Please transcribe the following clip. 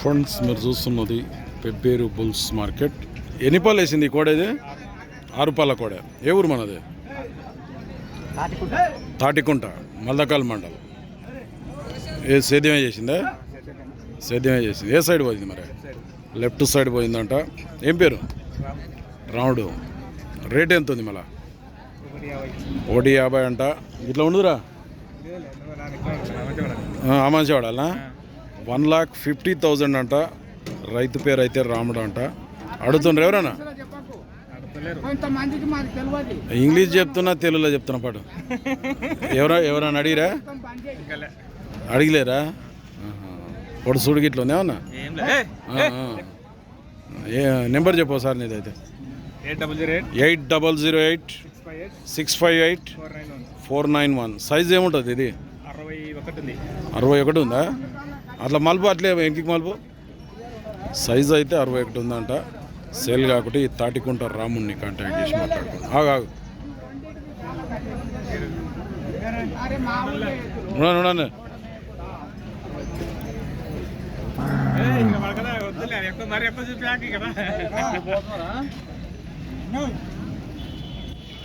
Friends మీరు చూస్తున్నది Pebbair bulls market. ఎన్ని పాలు వేసింది ఈ కోడ ఇది? ఆరు పాల కోడ. ఏ ఊరు మనది? తాటికుంట. మల్దకాల్ మండలం. ఏ సేద్యమే చేసిందా? సేద్యమే చేసింది. ఏ సైడ్ పోయింది మరి? లెఫ్ట్ సైడ్ పోయిందంట. ఏం పేరు? రాముడు. రేట్ ఎంత ఉంది మళ్ళా? ఒకటి యాభై అంట. ఇట్లా ఉండురా అమ్మాచేవాడాలా వన్ లాక్ ఫిఫ్టీ థౌజండ్ అంట. రైతు పేరు అయితే రాముడు అంట. అడుగుతుండ్రు ఎవరన్నా? ఇంగ్లీష్ చెప్తున్నా తెలుగులో చెప్తున్నా పాటు. ఎవరా ఎవరైనా అడిగిరా? అడిగలేరా? ఆహా. పొడు సుడి గిట్ల ఉంది ఏమన్నా. ఏ నెంబర్ చెప్పు sir నీదైతే eight double zero eight. Eight double zero eight six five eight six five eight four nine one. Size ఏముంటుంది ఇది? అరవై ఒకటి ఉంది. అరవై ఒకటి ఉందా? అట్లా మలుపు అట్లే వెంకికి మలుపు? సైజ్ అయితే అరవై ఒకటి ఉందంట. సేల్ కాకుండా ఈ తాటికుంట రాముడిని కాంటాక్ట్ చేసి ఆగు ఆగు. అరే